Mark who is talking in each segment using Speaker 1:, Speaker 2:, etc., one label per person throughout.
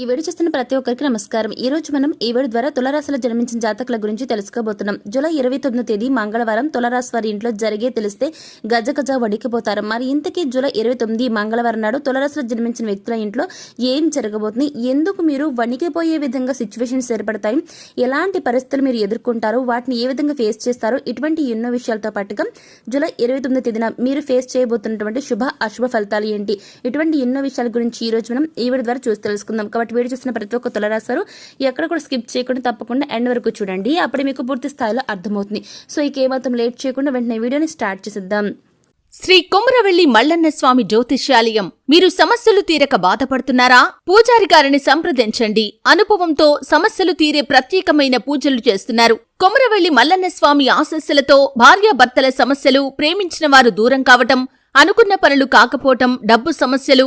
Speaker 1: ఈ వేడి చూస్తున్న ప్రతి ఒక్కరికి నమస్కారం. ఈ రోజు మనం ఈ వేడి ద్వారా తులరాశిలో జన్మించిన జాతకుల గురించి తెలుసుకోబోతున్నాం. జూలై ఇరవై తొమ్మిది తేదీ మంగళవారం తులరాశి వారి ఇంట్లో జరిగే తెలిస్తే గజ గజ వడికిపోతారు మరి ఇంతకీ జూలై ఇరవై తొమ్మిది మంగళవారం నాడు తులరాశిలో జన్మించిన వ్యక్తుల ఇంట్లో ఏం జరగబోతుంది? ఎందుకు మీరు వణికిపోయే విధంగా సిచ్యువేషన్స్ ఏర్పడతాయి? ఎలాంటి పరిస్థితులు మీరు ఎదుర్కొంటారు? వాటిని ఏ విధంగా ఫేస్ చేస్తారు? ఇటువంటి ఎన్నో విషయాలతో పాటుగా జూలై ఇరవై తొమ్మిది తేదీన మీరు ఫేస్ చేయబోతున్నటువంటి శుభ అశుభ ఫలితాలు ఏంటి? ఇటువంటి ఎన్నో విషయాల గురించి ఈ రోజు మనం ఈ వేడి ద్వారా చూసి తెలుసుకుందాం. కాబట్టి వీడియో చూసిన ప్రతి ఒక్క తులరాశారు ఎక్కడ కూడా స్కిప్ చేయకుండా తప్పకుండా ఎండ్ వరకు చూడండి. అప్పుడే మీకు పూర్తి స్థాయిలో అర్థమవుతుంది. సో ఇక ఏమాత్రం లేట్ చేయకుండా వెంటనే వీడియోని స్టార్ట్ చేసిద్దాం.
Speaker 2: శ్రీ కొమరవెల్లి మల్లన్న స్వామి జ్యోతిష్యాలయం. మీరు సమస్యలు తీరక బాధపడుతున్నారా? పూజారి గారిని సంప్రదించండి. అనుభవంతో సమస్యలు తీరే ప్రత్యేకమైన పూజలు చేస్తున్నారు. కొమరవెల్లి మల్లన్న స్వామి ఆశస్సులతో భార్యాభర్తల సమస్యలు ప్రేమించిన వారు దూరం కావటం అనుకున్న పనులు కాకపోవటం డబ్బు సమస్యలు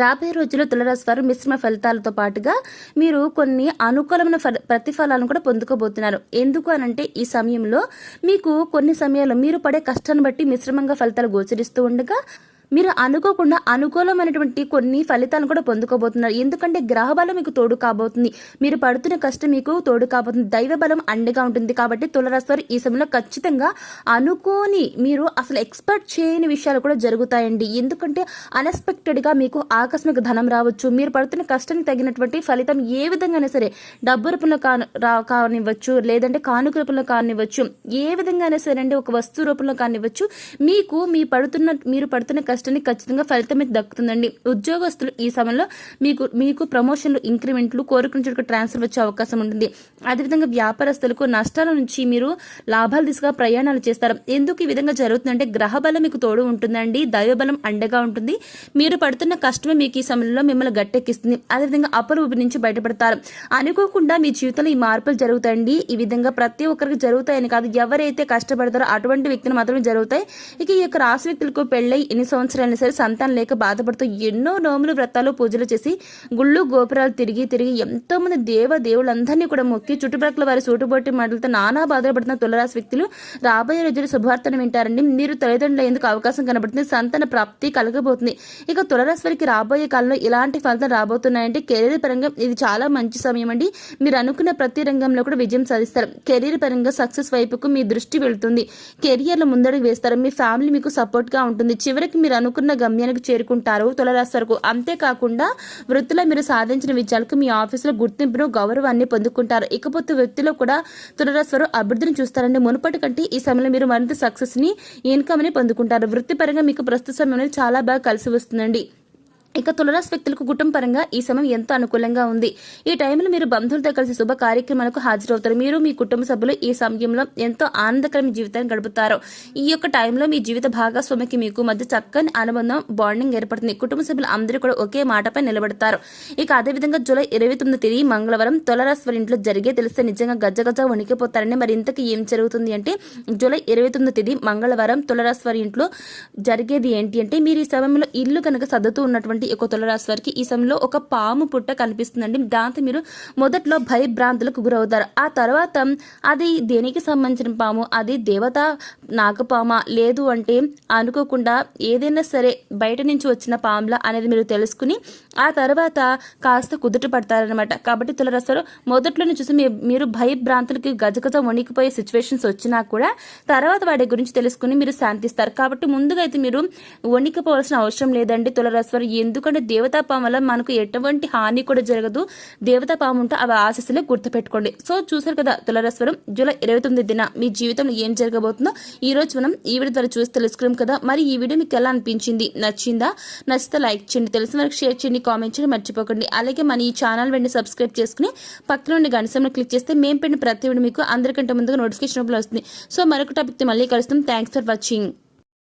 Speaker 1: రాబోయే రోజుల్లో తులరాశి వారు మిశ్రమ ఫలితాలతో పాటుగా మీరు కొన్ని అనుకూలమైన ప్రతిఫలాలను కూడా పొందుకోబోతున్నారు. ఎందుకు అనంటే ఈ సమయంలో మీకు కొన్ని సమయాల్లో మీరు పడే కష్టాన్ని బట్టి మిశ్రమంగా ఫలితాలు గోచరిస్తూ ఉండగా మీరు అనుకోకుండా అనుకూలమైనటువంటి కొన్ని ఫలితాలను కూడా పొందుకోబోతున్నారు. ఎందుకంటే గ్రహ బలం మీకు తోడు కాబోతుంది. మీరు పడుతున్న కష్టం మీకు తోడు కాబోతుంది. దైవ బలం అండగా ఉంటుంది కాబట్టి తులరాశి ఈ సమయంలో ఖచ్చితంగా అనుకోని మీరు అసలు ఎక్స్పెక్ట్ చేయని విషయాలు కూడా జరుగుతాయండి. ఎందుకంటే అన్ఎక్స్పెక్టెడ్గా మీకు ఆకస్మిక ధనం రావచ్చు. మీరు పడుతున్న కష్టానికి తగినటువంటి ఫలితం ఏ విధంగానే సరే డబ్బు రూపంలో కాను రా కానివ్వచ్చు లేదంటే కానుక రూపంలో కానివ్వచ్చు ఏ విధంగానే సరే అండి ఒక వస్తువు రూపంలో కానివ్వచ్చు మీకు మీ పడుతున్న మీరు పడుతున్న కష్టానికి ఖచ్చితంగా ఫలితం అయితే దక్కుతుందండి. ఉద్యోగస్తులు ఈ సమయంలో మీకు మీకు ప్రమోషన్లు ఇంక్రిమెంట్లు కోరుకున్న చోటుకు ట్రాన్స్ఫర్ వచ్చే అవకాశం ఉంటుంది. అదేవిధంగా వ్యాపారస్తులకు నష్టాల నుంచి మీరు లాభాల దిశగా ప్రయాణాలు చేస్తారు. ఎందుకు ఈ విధంగా జరుగుతుందంటే గ్రహ బలం మీకు తోడు ఉంటుందండి. దైవబలం అండగా ఉంటుంది. మీరు పడుతున్న కష్టమే మీకు ఈ సమయంలో మిమ్మల్ని గట్టెక్కిస్తుంది. అదేవిధంగా అప్పుల ఊపి నుంచి బయటపడతారు. అనుకోకుండా మీ జీవితంలో ఈ మార్పులు జరుగుతాయండి. ఈ విధంగా ప్రతి ఒక్కరికి జరుగుతాయని కాదు. ఎవరైతే కష్టపడతారో అటువంటి వ్యక్తులు మాత్రమే జరుగుతాయి. ఇక ఈ యొక్క రాశి వ్యక్తులకు పెళ్ళై ఎన్ని సంవత్సరాలైనా సరే సంతానం లేక బాధపడుతూ ఎన్నో నోములు వ్రతాలు పూజలు చేసి గుళ్ళు గోపురాలు తిరిగి తిరిగి ఎంతోమంది దేవ దేవుళ్ళందరినీ కూడా మొక్కి చుట్టుపక్కల వారి సూటుబొట్టి మాటలతో నానా బాధపడుతున్న తులరాశి వ్యక్తులు రాబోయే రోజులు శుభవార్తను వింటారండి. మీరు తల్లిదండ్రులు ఎందుకు అవకాశం కనబడుతుంది. సంతాన ప్రాప్తి కలగబోతుంది. ఇక తులరాశి వారికి రాబోయే కాలంలో ఇలాంటి ఫలితాలు రాబోతున్నాయంటే కెరీర్ పరంగా ఇది చాలా మంచి సమయం అండి. మీరు అనుకున్న ప్రతి రంగంలో కూడా విజయం సాధిస్తారు. కెరీర్ పరంగా సక్సెస్ వైపుకు మీ దృష్టి వెళ్తుంది. కెరియర్లో ముందడుగు వేస్తారు. మీ ఫ్యామిలీ మీకు సపోర్ట్గా ఉంటుంది. చివరికి మీరు అనుకున్న గమ్యానికి చేరుకుంటారు. తులరాశి వరకు అంతేకాకుండా వృత్తిలో మీరు సాధించిన విజయాలకు మీ ఆఫీసులో గుర్తింపును గౌరవాన్ని పొందుకుంటారు. ఇకపోతే వృత్తిలో కూడా తులరాశి వారు అభివృద్ధిని చూస్తారండి మునుపటి కంటే ఈ సమయంలో మీరు మరింత సక్సెస్ని ఇన్కమ్ని పొందుకుంటారు. వృత్తిపరంగా మీకు ప్రస్తుత సమయంలో చాలా బాగా కలిసి వస్తుందండి. ఇక తులరాశి వ్యక్తులకు కుటుంబ పరంగా ఈ సమయం ఎంతో అనుకూలంగా ఉంది. ఈ టైంలో మీరు బంధువులతో కలిసి శుభ కార్యక్రమాలకు హాజరవుతారు. మీరు మీ కుటుంబ సభ్యులు ఈ సమయంలో ఎంతో ఆనందకరమైన జీవితాన్ని గడుపుతారు. ఈ యొక్క టైంలో మీ జీవిత భాగస్వామికి మీకు మధ్య చక్కని అనుబంధం బాండింగ్ ఏర్పడుతుంది. కుటుంబ సభ్యులు అందరూ కూడా ఒకే మాటపై నిలబడతారు. ఇక అదేవిధంగా జూలై ఇరవై తొమ్మిది తేదీ మంగళవారం తులరాశి వారి ఇంట్లో జరిగే తెలిస్తే నిజంగా గజగజ వణికిపోతారని మరి ఇంతకీ ఏం జరుగుతుంది అంటే జూలై ఇరవై తొమ్మిది తేదీ మంగళవారం తులరాశి వారి ఇంట్లో జరిగేది ఏంటి అంటే మీరు ఈ సమయంలో ఇల్లు కనుక సర్దుతూ ఉన్నటువంటి ఒక తులరాశి వారికి ఈ సమయంలో ఒక పాము పుట్ట కనిపిస్తుందండి. దాంతో మీరు మొదట్లో భయభ్రాంతులకు గురవుతారు. ఆ తర్వాత అది దేనికి సంబంధించిన పాము? అది దేవత నాగపామ? లేదు అంటే అనుకోకుండా ఏదైనా సరే బయట నుంచి వచ్చిన పాముల అనేది మీరు తెలుసుకుని ఆ తర్వాత కాస్త కుదుట పడతారనమాట కాబట్టి తులరాశివారు మొదట్లోనే చూసి మీ- మీరు భయభ్రాంతులకి గజగజ వణికిపోయే సిచ్యువేషన్స్ వచ్చినా కూడా తర్వాత వాటి గురించి తెలుసుకుని మీరు శాంతిస్తారు. కాబట్టి ముందుగా అయితే మీరు వణికిపోవాల్సిన అవసరం లేదండి తులరాశివారు ఎందుకంటే దేవతా పాము వల్ల మనకు ఎటువంటి హాని కూడా జరగదు. దేవతా పాము ఉంటే అవి ఆశస్సులే గుర్తుపెట్టుకోండి. సో చూసారు కదా తులరస్వరం జూలై ఇరవై తొమ్మిది దిన మీ జీవితంలో ఏం జరగబోతుందో ఈ రోజు మనం ఈ వీడియో ద్వారా చూసి తెలుసుకున్నాం కదా. మరి ఈ వీడియో మీకు ఎలా అనిపించింది? నచ్చిందా? నచ్చితే లైక్ చేయండి తెలిసిన వరకు షేర్ చేయండి కామెంట్ చేయండి మర్చిపోకండి. అలాగే మన ఈ ఛానల్ వెంటనే సబ్స్క్రైబ్ చేసుకుని పక్కన ఉండి గణసంలో క్లిక్ చేస్తే మేము పెట్టిన ప్రతి వీడియో మీకు అందరికంటే ముందుగా నోటిఫికేషన్ వస్తుంది. సో మరొక టాపిక్తో మళ్ళీ కలుస్తాం. Thanks for watching